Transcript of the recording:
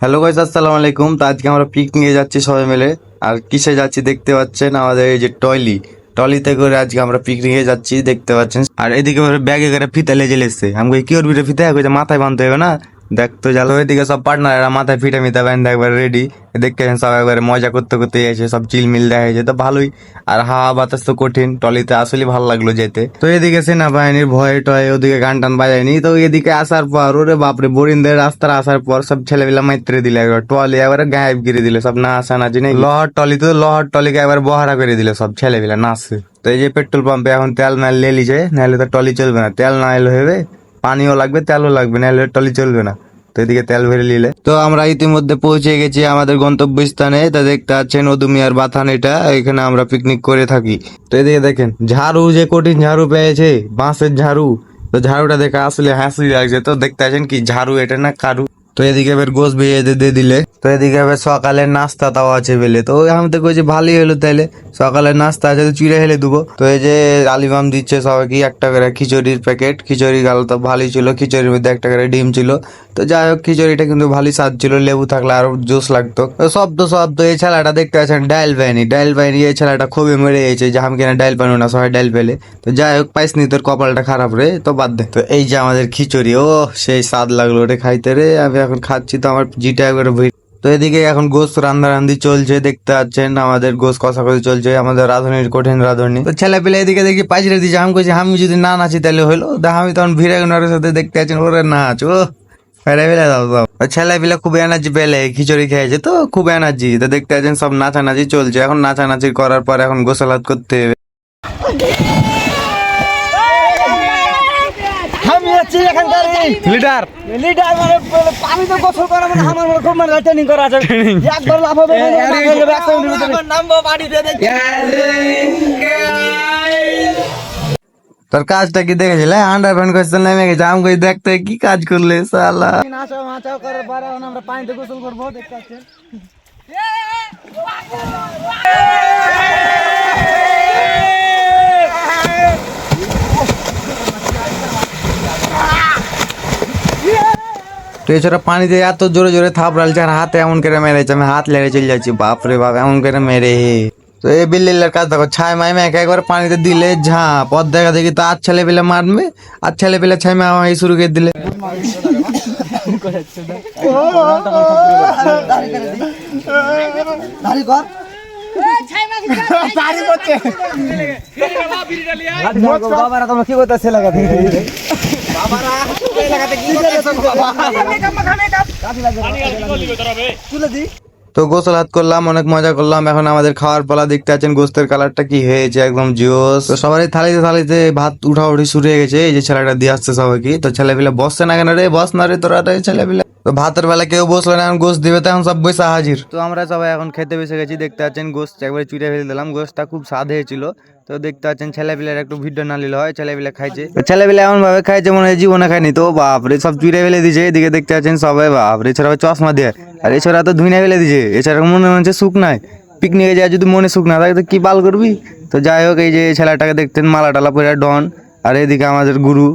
Hello guys আসসালামু আলাইকুম। তো আজকে আমরা পিকনিকে যাচ্ছি সবাই মিলে। আর কিসে যাচ্ছি দেখতে পাচ্ছেন? আমাদের এই যে টয়লি টলিতে করে আজকে আমরা পিকনিকে যাচ্ছি, দেখতে পাচ্ছেন। আর এদিকে ব্যাগে করে ফিতে লেজে লেসছে আমি কি করবি রে ফিতা? মাথায় বাঁধতে হবে না? দেখ, তো জালো এদিকে সব পার্টনাররা মাথায় ফিটে মিতা বান্ধে একবার রেডি দেখতে সব একবারে মজা করতে করতে এসে সব চিলমিল দেখা হয়েছে তো ভালোই। আর হাওয়া বাতাস তো কঠিন টলিতে আসলে ভালো লাগল যেতে। তো এদিকে সেনাবাহিনীর ভয়ে টয়ে, ওদিকে গান টান বাজায়নি, তো এদিকে আসার পর, ওরে বাপরে, বরিন্দের রাস্তার আসার পর সব ছেলেপিলা মাইত্রে দিলে, একবার টলি একবারে গায়েব গিরে দিলে, সব না আসা নাচি নেই লহর টলি তো লহর টলিকে একবার বহারা করে দিলে, সব ছেলেপিলা নাচছে তো এই যে পেট্রোল পাম্পে এখন তেল না লে লিছে নাহলে তো টলি চলবে না, তেল না এলো হবে। পানিও লাগবে, তেলও লাগবে না টলি চলবে না। তো এদিকে তেল ভরে নিলে। তো আমরা ইতিমধ্যে পৌঁছে গেছি আমাদের গন্তব্যস্থানে। তা দেখতে পাচ্ছেন ওদুমিয়ার বাথান এটা। এখানে আমরা পিকনিক করে থাকি। তো এদিকে দেখেন, ঝাড়ু যে কঠিন ঝাড়ু পেয়েছে, বাঁশের ঝাড়ু। তো ঝাড়ুটা দেখে আসলে হাসি লাগছে। তো দেখতে আছেন কি ঝাড়ু এটা না কারু? তো এদিকে এবার গোস বেয়ে দিয়ে দিলে। তো এদিকে এবার সকালে নাস্তা তাও আছে বেলে। তো আমি তো কইছি ভালোই হলো তাইলে। সকালে নাস্তা আছে চিড়ে হেলে দেবো। তো এই যে আলিবাম দিচ্ছে সবাইকে একটা করে খিচুড়ির প্যাকেট খিচুড়ি গাল তো ভালোই ছিল, খিচুড়ির মধ্যে একটা করে ডিম ছিল। তো যাই হোক, খিচুড়িটা কিন্তু ভালোই স্বাদ ছিল, লেবু থাকলে আরও জুস লাগতো। সব তো এই ছেলেটা দেখতে পাচ্ছেন ডাইল পায়নি। ডাইল পায়নি, এই ছেলেটা খুবই মেরে গেছে, যে আমি কিনা ডাইল পানো না, সবাই ডাইল পেলে। তো যাই হোক, পাইসনি, তোর কপালটা খারাপ রে, তো বাদ দে। তো এই যে আমাদের খিচুড়ি ও সেই স্বাদ লাগল রে খাইতে রে, আমি এখন খাচ্ছি, তো আমার জিটা একবারে তো এদিকে এখন গোস রান্ধি চলছে, দেখতে পাচ্ছেন আমাদের গোস কষাকষি চলছে, আমাদের রাঁধুনির কঠিন রাঁধুনি। তো ছেলে পেলে এদিকে দেখি পাইচড়ে দিচ্ছে আমি কইছি, আমি যদি না নাচি তাহলে হইল? দেখ আমি তখন ভিড়ে সাথে দেখতে পাচ্ছেন ওরে নাচ, ও, ফেলে দাও দাও। ছেলে পেলে খুব এনার্জি পেলে, খিচুড়ি খেয়েছে তো, খুব এনার্জি তো দেখতে পাচ্ছেন সব নাচানাচি চলছে, এখন নাচানাচি করার পর এখন গোসলাত করতে হবে আমি আছি এখানকার লিডার লিডার মানে আমি তো গোসল করা মানে আমার মানে খুব মানে ট্রেনিং করা আছে একবার লাভ হবে হয়ে তোর কাজটা কি দেখেছিলে আন্ডার প্যান্ট কোয়েশ্চেন নেমে গেছে আমি কই দেখতে কি কাজ করলে সালা নাচাও নাচাও করার পরে আমরা পানিতে গোসল করব দেখতে পাচ্ছেন তো এছাড়া পানিতে এত জোরে জোরে থাপ রালছে আর হাতে এমন করে মেরেছে আমি হাত লেগে চলে যাচ্ছি বাপরে বাপ এমন করে মেরে। তো এই বিল্লিলের কাজ দেখো ছাই মাই মেঘে একবার পানিতে দিলে ঝা পথ দেখা দেখি তো আর ছেলে পেলে মারবে আর ছেলে পেলে ছাই মা আমাকে শুরু করে দিলে। বাবারা তোমরা কি তুলে দি তো গোসল হাত করলাম অনেক মজা করলাম। এখন আমাদের খাওয়ার পালা দেখতে আছেন গোস্তের কালারটা কি হয়েছে একদম জিওস। তো সবারই থালিতে থালিতে ভাত উঠা উঠি শুরু হয়ে গেছে এই যে ছেলেটা দিয়ে আসছে সবাইকে। তো ছেলেপিলে বসছে না কেন রে? বস না রে তোরা রে ছেলেপিলা। তো ভাতের বেলা কেউ বসল না, এখন গোস্ত দিবে তখন সব বসে হাজির। তো আমরা সবাই এখন খেতে বসে গেছি, দেখতে পাচ্ছেন গোস্ত একবারে চুড়ে ফেলে দিলাম। গোস্তটা খুব স্বাদ হয়েছিল। তো দেখতে পাচ্ছেন ছেলেপিলার একটু ভিডিও না নিলে হয়, ছেলেপিলা খাইছে। ছেলেপিলা এমন ভাবে খাইছে মনে হয় জীবনে খায়নি। তো বাপরে, সব চুড়ে ফেলে দিছে, এদিকে দেখতে পাচ্ছেন সবাই, বাপরে, এছাড়া চশমা দিয়ে। আর এছাড়া তো ধুইনা ফেলে দিছে, এছাড়া মনে হচ্ছে সুখ নাই। পিকনিকে যায় যদি মনে সুখ না থাকে, তো কি বাল করবি? তো যাই হোক, এই যে ছেলেটাকে দেখতেন, মালা টালা পরে ডন। আর এদিকে আমাদের গুরু।